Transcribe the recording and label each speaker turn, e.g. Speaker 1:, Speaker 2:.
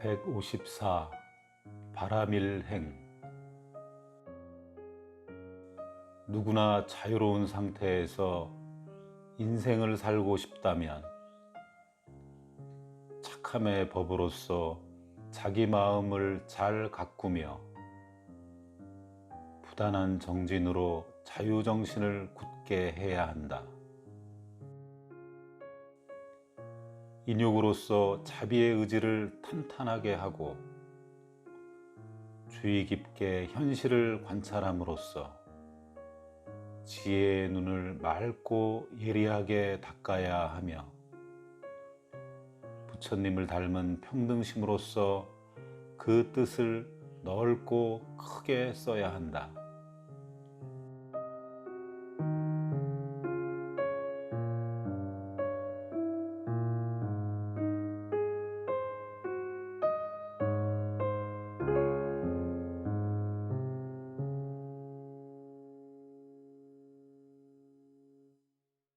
Speaker 1: 154 바람일행 누구나 자유로운 상태에서 인생을 살고 싶다면 착함의 법으로서 자기 마음을 잘 가꾸며 부단한 정진으로 자유정신을 굳게 해야 한다. 인욕으로서 자비의 의지를 탄탄하게 하고 주의 깊게 현실을 관찰함으로써 지혜의 눈을 맑고 예리하게 닦아야 하며 부처님을 닮은 평등심으로써 그 뜻을 넓고 크게 써야 한다.